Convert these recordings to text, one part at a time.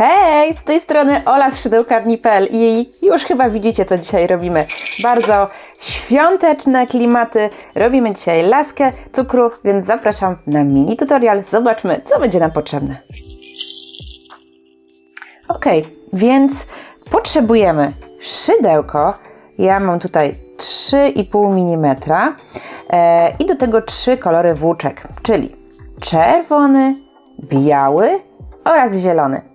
Hej, z tej strony Ola z szydełkarni.pl i już chyba widzicie, co dzisiaj robimy. Bardzo świąteczne klimaty. Robimy dzisiaj laskę cukru, więc zapraszam na mini tutorial. Zobaczmy, co będzie nam potrzebne. Ok, więc potrzebujemy szydełko. Ja mam tutaj 3,5 mm e, i do tego trzy kolory włóczek, czyli czerwony, biały oraz zielony.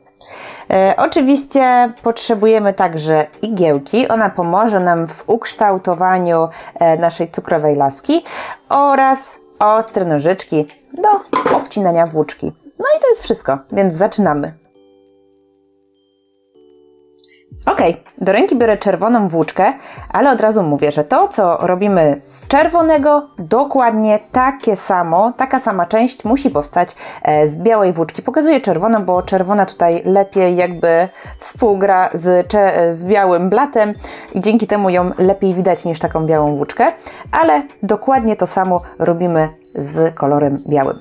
E, oczywiście potrzebujemy także igiełki. Ona pomoże nam w ukształtowaniu e, naszej cukrowej laski oraz ostre nożyczki do obcinania włóczki. No i to jest wszystko, więc zaczynamy. Ok, do ręki biorę czerwoną włóczkę, ale od razu mówię, że to, co robimy z czerwonego, dokładnie takie samo, taka sama część musi powstać e, z białej włóczki. Pokazuję czerwoną, bo czerwona tutaj lepiej jakby współgra z, z białym blatem i dzięki temu ją lepiej widać niż taką białą włóczkę, ale dokładnie to samo robimy z kolorem białym.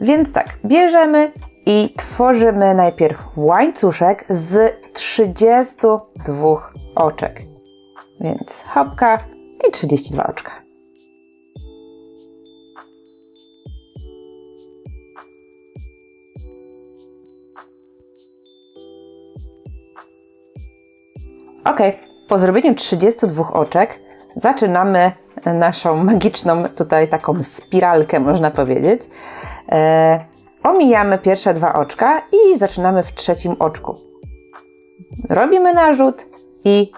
Więc tak, bierzemy i tworzymy najpierw łańcuszek z 32 oczek. Więc hopka i 32 oczka. Ok, po zrobieniu 32 oczek zaczynamy naszą magiczną tutaj taką spiralkę, można powiedzieć. E, omijamy pierwsze dwa oczka i zaczynamy w trzecim oczku. Robimy narzut i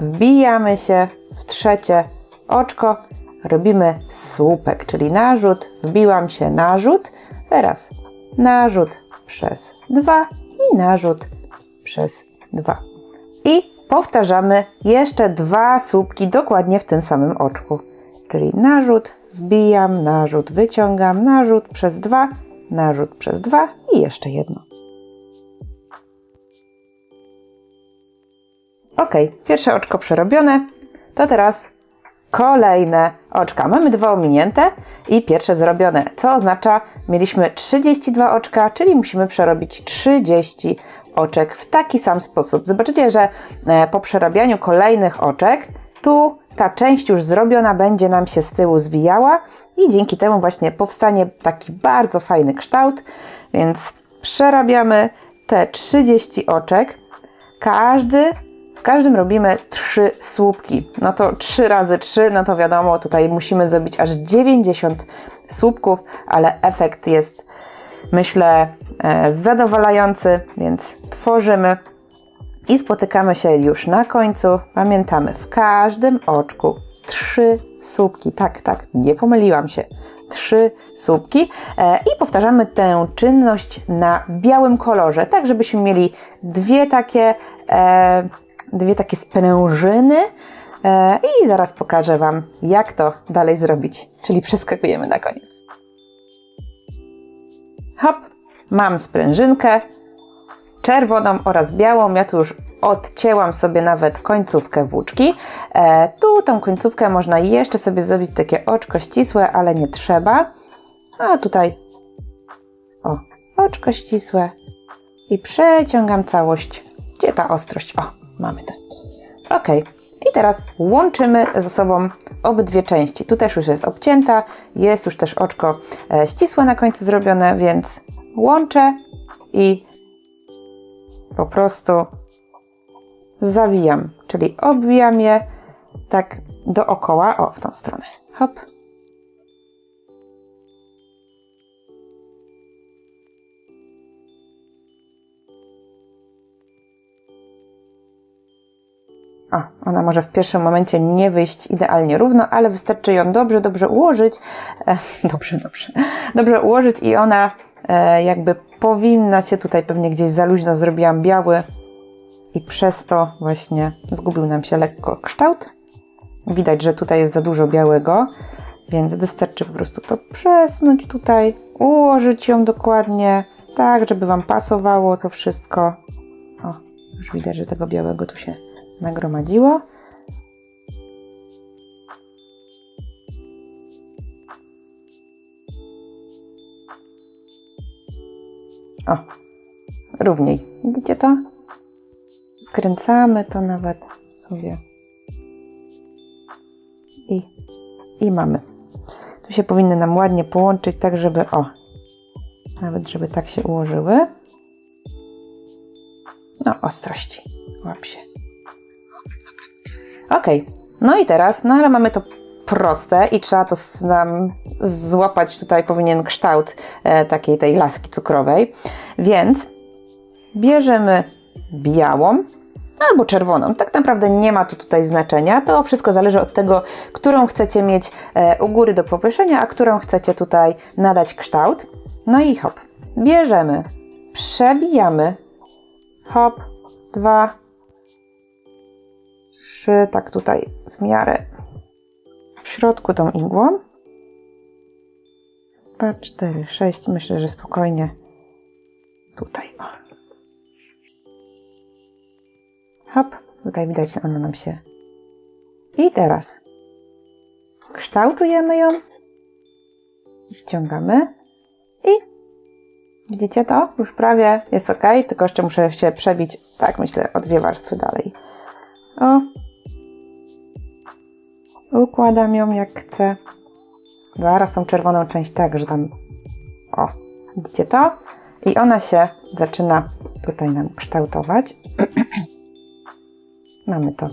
wbijamy się w trzecie oczko. Robimy słupek, czyli narzut, wbiłam się, narzut. Teraz narzut przez dwa i narzut przez dwa. I powtarzamy jeszcze dwa słupki dokładnie w tym samym oczku. Czyli narzut, wbijam, narzut, wyciągam, narzut przez dwa narzut przez dwa i jeszcze jedno. Ok, pierwsze oczko przerobione, to teraz kolejne oczka. Mamy dwa ominięte i pierwsze zrobione, co oznacza, mieliśmy 32 oczka, czyli musimy przerobić 30 oczek w taki sam sposób. Zobaczycie, że e, po przerabianiu kolejnych oczek, tu ta część już zrobiona będzie nam się z tyłu zwijała i dzięki temu właśnie powstanie taki bardzo fajny kształt, więc przerabiamy te 30 oczek. Każdy, w każdym robimy 3 słupki. No to 3 razy 3, no to wiadomo, tutaj musimy zrobić aż 90 słupków, ale efekt jest myślę e, zadowalający, więc tworzymy i spotykamy się już na końcu. Pamiętamy, w każdym oczku trzy słupki. Tak, tak, nie pomyliłam się. Trzy słupki e, i powtarzamy tę czynność na białym kolorze, tak żebyśmy mieli dwie takie, e, dwie takie sprężyny. E, I zaraz pokażę Wam, jak to dalej zrobić. Czyli przeskakujemy na koniec. Hop, mam sprężynkę, czerwoną oraz białą. Ja tu już odcięłam sobie nawet końcówkę włóczki. E, tu tą końcówkę można jeszcze sobie zrobić takie oczko ścisłe, ale nie trzeba. A tutaj o, oczko ścisłe i przeciągam całość. Gdzie ta ostrość? O, mamy to. Ok. I teraz łączymy ze sobą obydwie części. Tu też już jest obcięta, jest już też oczko e, ścisłe na końcu zrobione, więc łączę i po prostu zawijam, czyli obwijam je tak dookoła, o w tą stronę. Hop. O, ona może w pierwszym momencie nie wyjść idealnie równo, ale wystarczy ją dobrze, dobrze ułożyć. E, dobrze, dobrze. Dobrze ułożyć i ona jakby powinna się tutaj pewnie gdzieś za luźno zrobiłam biały i przez to właśnie zgubił nam się lekko kształt. Widać, że tutaj jest za dużo białego, więc wystarczy po prostu to przesunąć tutaj, ułożyć ją dokładnie, tak, żeby Wam pasowało to wszystko. O, już widać, że tego białego tu się nagromadziło. O, równiej. Widzicie to? Skręcamy to nawet sobie. I, i mamy. Tu się powinny nam ładnie połączyć, tak żeby o, nawet żeby tak się ułożyły. No, ostrości. Łap się. Ok, no i teraz, no ale mamy to proste i trzeba to nam złapać, tutaj powinien kształt e, takiej tej laski cukrowej, więc bierzemy białą albo czerwoną. Tak naprawdę nie ma tu tutaj znaczenia. To wszystko zależy od tego, którą chcecie mieć e, u góry do powieszenia, a którą chcecie tutaj nadać kształt. No i hop, bierzemy, przebijamy, hop, dwa, trzy, tak tutaj w miarę w środku tą igłą. Dwa, cztery, sześć, myślę, że spokojnie tutaj, o. Hop, tutaj widać, że ona nam się... I teraz kształtujemy ją i ściągamy i widzicie to? Już prawie jest ok, tylko jeszcze muszę się przebić, tak myślę, o dwie warstwy dalej. O. Układam ją jak chcę. Zaraz tą czerwoną część tak, że tam... O, widzicie to? I ona się zaczyna tutaj nam kształtować. Mamy to.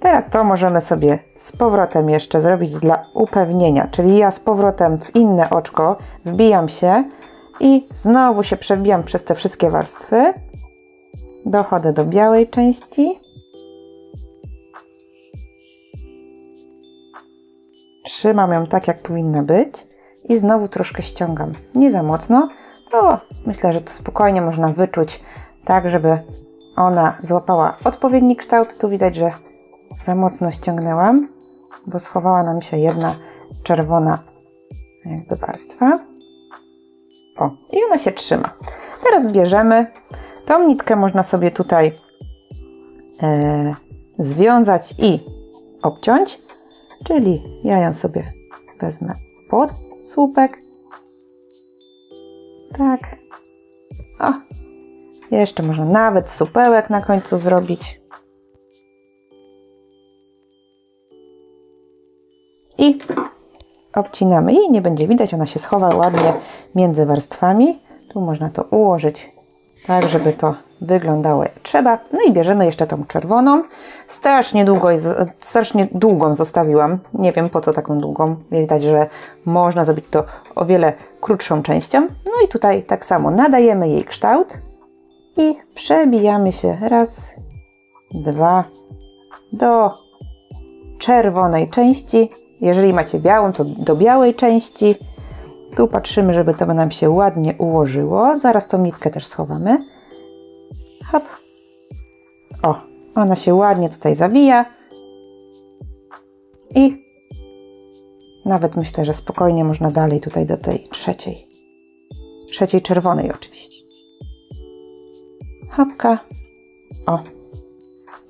Teraz to możemy sobie z powrotem jeszcze zrobić dla upewnienia, czyli ja z powrotem w inne oczko wbijam się i znowu się przebijam przez te wszystkie warstwy. Dochodzę do białej części. Trzymam ją tak, jak powinna być i znowu troszkę ściągam. Nie za mocno, to myślę, że to spokojnie można wyczuć tak, żeby ona złapała odpowiedni kształt. Tu widać, że za mocno ściągnęłam, bo schowała nam się jedna czerwona jakby warstwa. O, i ona się trzyma. Teraz bierzemy tą nitkę, można sobie tutaj e, związać i obciąć, czyli ja ją sobie wezmę pod słupek. Tak. O, jeszcze można nawet supełek na końcu zrobić. I obcinamy. Jej nie będzie widać, ona się schowa ładnie między warstwami. Tu można to ułożyć tak, żeby to wyglądało jak trzeba. No i bierzemy jeszcze tą czerwoną. Strasznie, długo, strasznie długą zostawiłam. Nie wiem po co taką długą. Widać, że można zrobić to o wiele krótszą częścią. No i tutaj tak samo nadajemy jej kształt i przebijamy się raz, dwa do czerwonej części. Jeżeli macie białą, to do białej części. Tu patrzymy, żeby to nam się ładnie ułożyło. Zaraz tą nitkę też schowamy. Hop. O, ona się ładnie tutaj zawija. I nawet myślę, że spokojnie można dalej tutaj do tej trzeciej. Trzeciej czerwonej oczywiście. Hopka. O.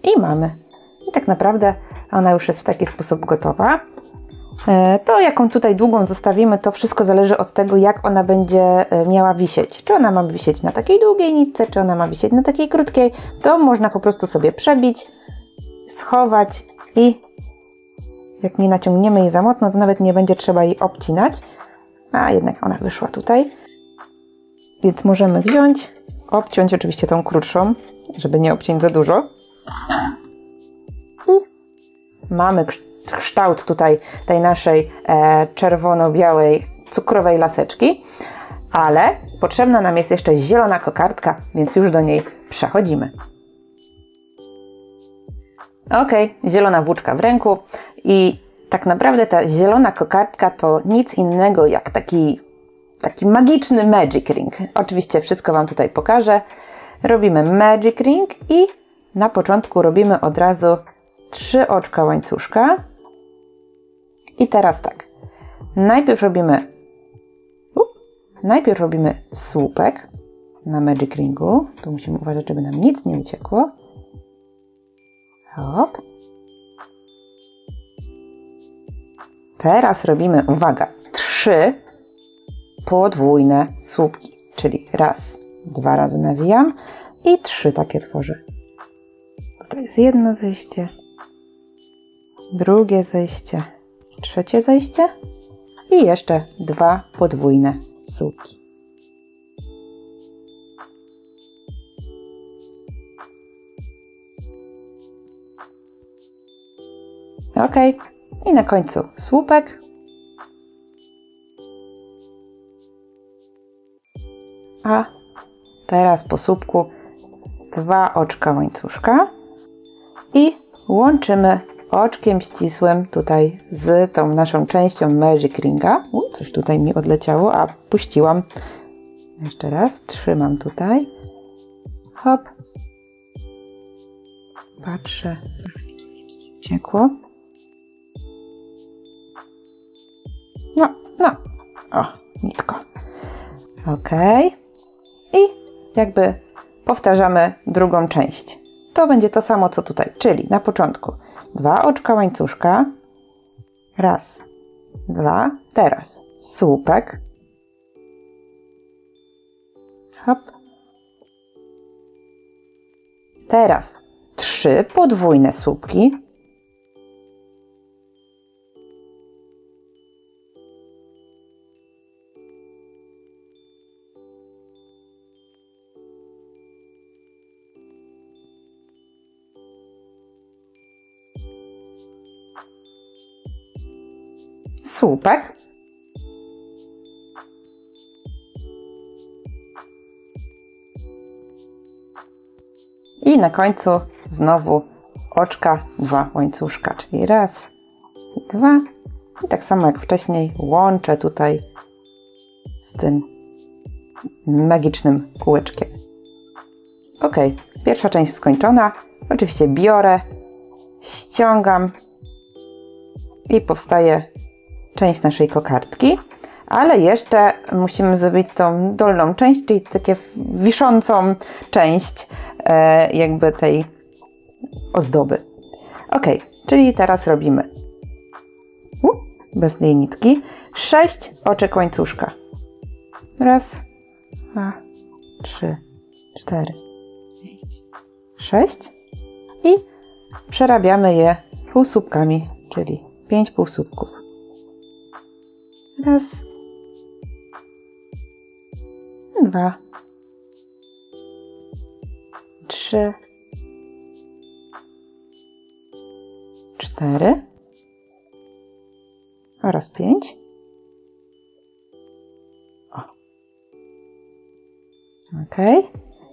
I mamy. I tak naprawdę ona już jest w taki sposób gotowa. E, to, jaką tutaj długą zostawimy, to wszystko zależy od tego, jak ona będzie e, miała wisieć. Czy ona ma wisieć na takiej długiej nitce, czy ona ma wisieć na takiej krótkiej. To można po prostu sobie przebić, schować i jak nie naciągniemy jej za mocno, to nawet nie będzie trzeba jej obcinać. A jednak ona wyszła tutaj. Więc możemy wziąć, obciąć oczywiście tą krótszą, żeby nie obciąć za dużo. I mamy kształt tutaj tej naszej e, czerwono-białej cukrowej laseczki, ale potrzebna nam jest jeszcze zielona kokardka, więc już do niej przechodzimy. Ok, zielona włóczka w ręku i tak naprawdę ta zielona kokardka to nic innego jak taki, taki magiczny magic ring. Oczywiście wszystko Wam tutaj pokażę. Robimy magic ring i na początku robimy od razu trzy oczka łańcuszka. I teraz tak. Najpierw robimy najpierw robimy słupek na Magic Ringu. Tu musimy uważać, żeby nam nic nie uciekło. Hop. Teraz robimy, uwaga, trzy podwójne słupki, czyli raz, dwa razy nawijam i trzy takie tworzę. Tutaj jest jedno zejście, drugie zejście, trzecie zejście i jeszcze dwa podwójne słupki. Ok, i na końcu słupek. A teraz po słupku dwa oczka łańcuszka i łączymy oczkiem ścisłym tutaj z tą naszą częścią Magic Ringa. U, coś tutaj mi odleciało, a puściłam. Jeszcze raz, trzymam tutaj. Hop. Patrzę, uciekło. No, no. O, nitko. Ok. I jakby powtarzamy drugą część. To będzie to samo co tutaj, czyli na początku dwa oczka łańcuszka. Raz, dwa, teraz słupek. Hop. Teraz trzy podwójne słupki. Słupek. I na końcu znowu oczka, dwa łańcuszka, czyli raz i dwa. I tak samo jak wcześniej łączę tutaj z tym magicznym kółeczkiem. Ok, pierwsza część skończona. Oczywiście biorę, ściągam i powstaje część naszej kokardki, ale jeszcze musimy zrobić tą dolną część, czyli takie wiszącą część e, jakby tej ozdoby. Ok, czyli teraz robimy bez tej nitki sześć oczek łańcuszka. Raz, dwa, trzy, cztery, pięć, sześć i przerabiamy je półsłupkami, czyli pięć półsłupków. Raz. Dwa. Trzy. Cztery. Oraz pięć. Ok.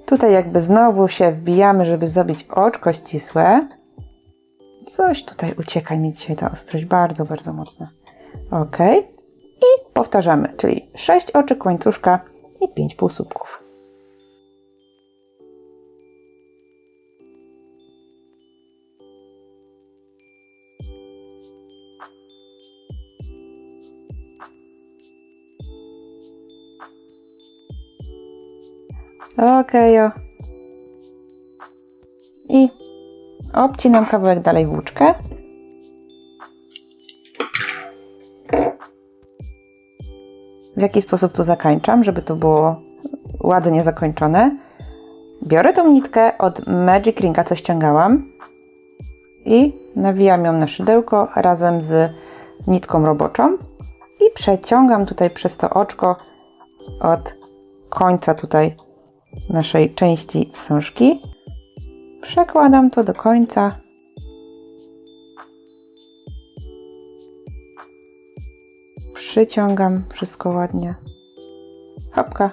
Tutaj jakby znowu się wbijamy, żeby zrobić oczko ścisłe. Coś tutaj ucieka mi dzisiaj ta ostrość bardzo, bardzo mocna. Ok. I powtarzamy, czyli 6 oczek łańcuszka i 5 półsłupków. Ok, o. I obcinam kawałek dalej włóczkę. W jaki sposób to zakończam, żeby to było ładnie zakończone. Biorę tą nitkę od Magic Ringa, co ściągałam i nawijam ją na szydełko razem z nitką roboczą i przeciągam tutaj przez to oczko od końca tutaj naszej części wstążki. Przekładam to do końca Przyciągam wszystko ładnie. Hopka.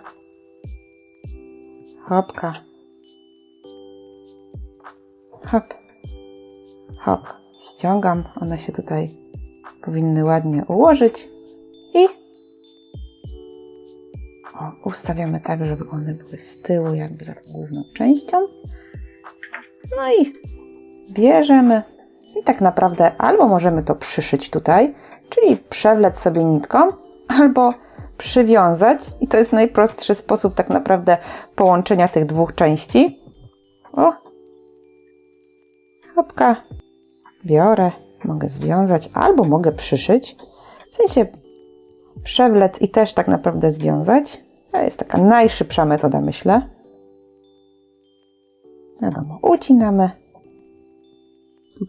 Hopka. Hop. Hop. Ściągam. One się tutaj powinny ładnie ułożyć. I o, ustawiamy tak, żeby one były z tyłu, jakby za tą główną częścią. No i bierzemy. I tak naprawdę albo możemy to przyszyć tutaj, czyli przewlec sobie nitką albo przywiązać i to jest najprostszy sposób tak naprawdę połączenia tych dwóch części. O! Hopka. Biorę, mogę związać albo mogę przyszyć. W sensie przewlec i też tak naprawdę związać, To jest taka najszybsza metoda, myślę. Wiadomo, ucinamy.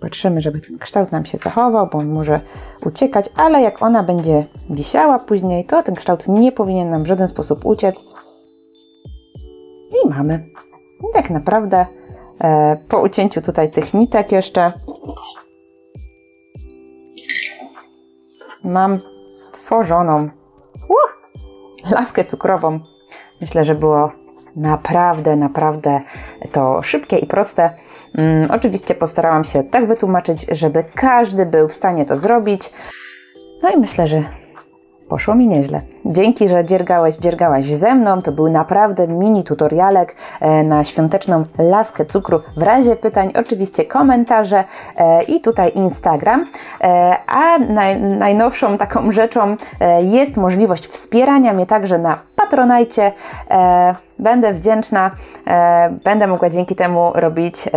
Patrzymy, żeby ten kształt nam się zachował, bo on może uciekać, ale jak ona będzie wisiała później, to ten kształt nie powinien nam w żaden sposób uciec. I mamy. I tak naprawdę e, po ucięciu tutaj tych nitek jeszcze mam stworzoną uh, laskę cukrową. Myślę, że było naprawdę, naprawdę to szybkie i proste. Mm, oczywiście postarałam się tak wytłumaczyć, żeby każdy był w stanie to zrobić. No i myślę, że poszło mi nieźle. Dzięki, że dziergałeś, dziergałaś ze mną. To był naprawdę mini tutorialek e, na świąteczną laskę cukru. W razie pytań oczywiście komentarze e, i tutaj Instagram. E, a naj, najnowszą taką rzeczą jest możliwość wspierania mnie także na Patronajcie. E, będę wdzięczna, e, będę mogła dzięki temu robić e,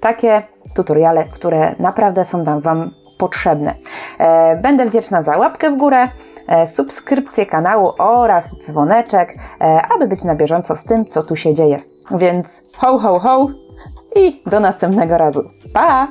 takie tutoriale, które naprawdę są nam Wam potrzebne. Będę wdzięczna za łapkę w górę, subskrypcję kanału oraz dzwoneczek, aby być na bieżąco z tym, co tu się dzieje. Więc ho, ho, ho i do następnego razu. Pa!